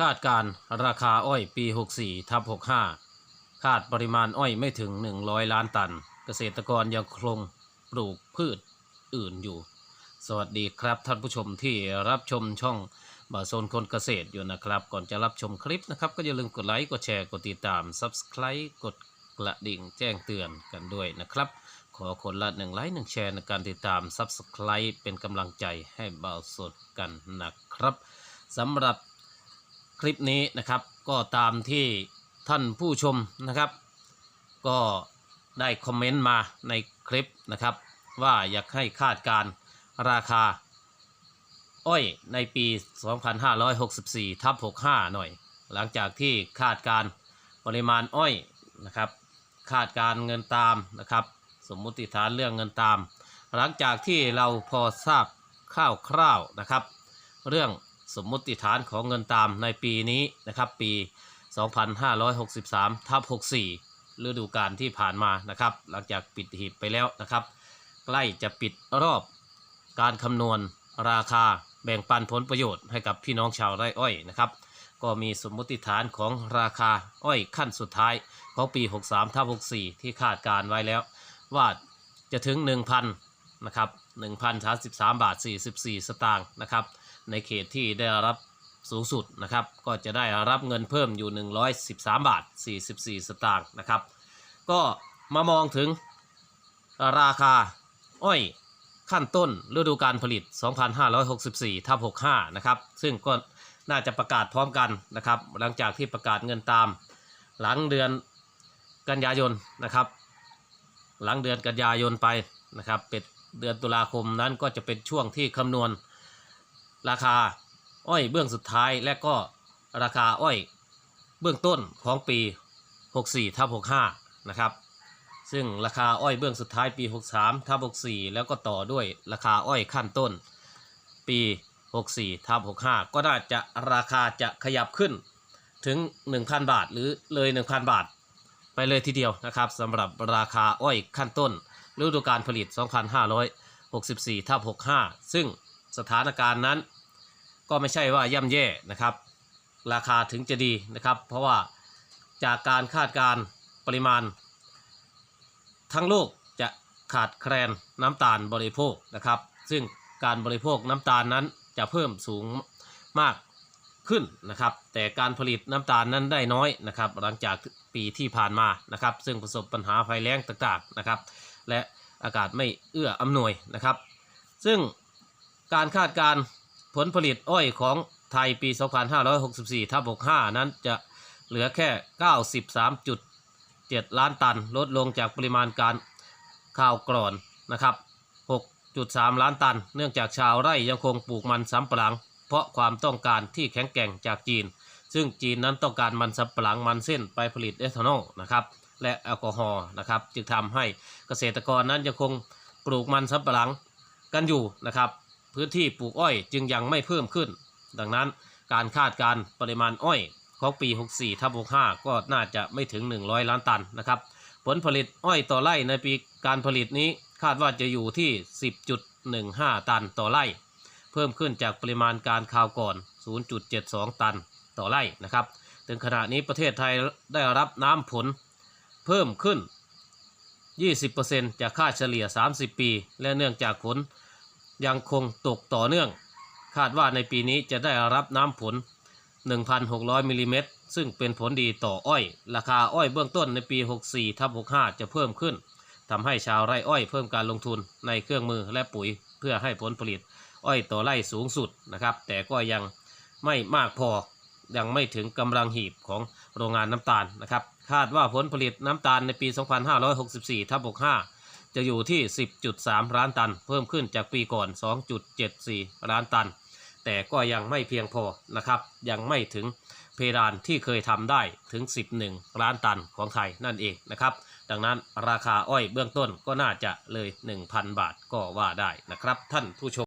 คาดการ์ราคาอ้อยปี 64ทับ65 คาดปริมาณอ้อยไม่ถึง 100 ล้านตัน เกษตรกรยังคงปลูกพืชอื่นอยู่ สวัสดีครับท่านผู้ชมที่รับชมช่องบาโซนคนเกษตรอยู่นะครับ ก่อนจะรับชมคลิปนะครับ ก็อย่าลืมกดไลค์ กดแชร์ กดติดตาม Subscribe กดกระดิ่งแจ้งเตือนกันด้วยนะครับ ขอคนละหนึ่งไลค์หนึ่งแชร์ในการติดตาม Subscribe เป็นกำลังใจให้บาโซนกันนะครับสำหรับ คลิปนี้นะครับ ก็ตามที่ท่านผู้ชมนะครับ ก็ได้คอมเมนต์มาในคลิปนะครับ ว่าอยากให้คาดการราคา อ้อยในปี 2564ทับ65 หน่อย หลังจากที่คาดการปริมาณอ้อยนะครับ คาดการเงินตามนะครับ สมมุติฐานเรื่องเงินตาม หลังจากที่เราพอทราบคร่าวๆนะครับ เรื่อง สมมติฐานของเงินตามในปีนี้นะครับปี 2563ทับ64 ฤดูกาลที่ผ่านมานะครับ หลังจากปิดหีบไปแล้วนะครับ ใกล้จะปิดรอบการคำนวณราคาแบ่งปันผลประโยชน์ให้กับพี่น้องชาวไร่อ้อยนะครับ ก็มีสมมติฐานของราคาอ้อยขั้นสุดท้ายของปี 63ทับ64 ที่คาดการไว้แล้ว ว่าจะถึง 1,000นะครับ1,033บาท44 สตางค์นะครับ ในเขตที่ได้รับสูงสุดนะครับ ก็จะได้รับเงินเพิ่มอยู่ 113 บาท 44 สตางค์นะครับ ก็มามองถึงราคาอ้อยขั้นต้นฤดูการผลิต 2564ทับ65 นะครับ ซึ่งก็น่าจะประกาศพร้อมกันนะครับ หลังจากที่ประกาศเงินตามหลังเดือนกันยายนนะครับ หลังเดือนกันยายนไปนะครับ เป็นเดือนตุลาคมนั้นก็จะเป็นช่วงที่คำนวณ ราคาอ้อยเบื้องสุดท้ายและก็ราคาอ้อยเบื้องต้นของปี 64ทับ65 นะครับ ซึ่งราคาอ้อยเบื้องสุดท้ายปี 63ทับ64 แล้วก็ต่อด้วยราคาอ้อยขั้นต้น ปี 64ทับ65 ก็น่าจะราคาจะขยับขึ้นถึง 1,000 บาทหรือเลย 1,000 บาท ไปเลยทีเดียวนะครับสำหรับราคาอ้อยขั้นต้นฤดูการผลิต 2564ทับ65 ซึ่ง สถานการณ์นั้น ก็ไม่ใช่ว่าย่ำแย่นะครับ ราคาถึงจะดีนะครับ เพราะว่าจากการคาดการณ์ปริมาณ ทั้งโลกจะขาดแคลนน้ำตาลบริโภคนะครับ ซึ่งการบริโภคน้ำตาลนั้นจะเพิ่มสูงมากขึ้นนะครับ แต่การผลิตน้ำตาลนั้นได้น้อยนะครับ หลังจากปีที่ผ่านมานะครับ ซึ่งประสบปัญหาภัยแล้งต่างๆนะครับ และอากาศไม่เอื้ออำนวยนะครับ ซึ่ง การคาดการผลผลิตอ้อยของไทยปี 2564ทับ65 นั้นจะเหลือแค่ 93.7 ล้านตัน ลดลงจากปริมาณการข้าวกรอนนะครับ 6.3 ล้านตัน เนื่องจากชาวไร่ยังคงปลูกมันสำปะหลัง เพราะความต้องการที่แข็งแกร่งจากจีน ซึ่งจีนนั้นต้องการมันสำปะหลังมันเส้นไปผลิตเอทานอลนะครับและแอลกอฮอล์นะครับจึงทำให้เกษตรกรนั้นยังคงปลูกมันสำปะหลังกันอยู่นะครับ พื้นที่ปลูกอ้อยจึงยังไม่เพิ่มขึ้น ดังนั้นการคาดการปริมาณอ้อยของปี 64ทับ65 ก็น่าจะไม่ถึง 100 ล้านตันนะครับ ผลผลิตอ้อยต่อไร่ในปีการผลิตนี้คาดว่าจะอยู่ที่ 10.15 ตันต่อไร่ เพิ่มขึ้นจากปริมาณการคราวก่อน 0.72 ตันต่อไร่นะครับถึงขณะนี้ประเทศไทยได้รับน้ำผลเพิ่มขึ้น 20%จากค่าเฉลี่ย 30 ปี และเนื่องจากฝน ยังคงตกต่อเนื่อง คาดว่าในปีนี้จะได้รับน้ำผล 1,600มิลลิเมตรซึ่งเป็นผลดีต่ออ้อย ราคาอ้อยเบื้องต้นในปี 64ทับ65 จะเพิ่มขึ้นทำให้ชาวไร่อ้อยเพิ่มการลงทุนในเครื่องมือและปุ๋ยเพื่อให้ผลผลิต อ้อยต่อไร่สูงสุดนะครับ แต่ก็ยังไม่มากพอยังไม่ถึงกำลังหีบของโรงงานน้ำตาลนะครับ คาดว่าผลผลิตน้ำตาลในปี 2564ทับ65 จะอยู่ที่ 10.3 ล้านตัน เพิ่มขึ้นจากปีก่อน 2.74 ล้านตัน แต่ก็ยังไม่เพียงพอนะครับ ยังไม่ถึงเพดานที่เคยทำได้ถึง 11 ล้านตันของไทยนั่นเองนะครับ ดังนั้นราคาอ้อยเบื้องต้นก็น่าจะเลย 1,000 บาทก็ว่าได้นะครับ ท่านผู้ชม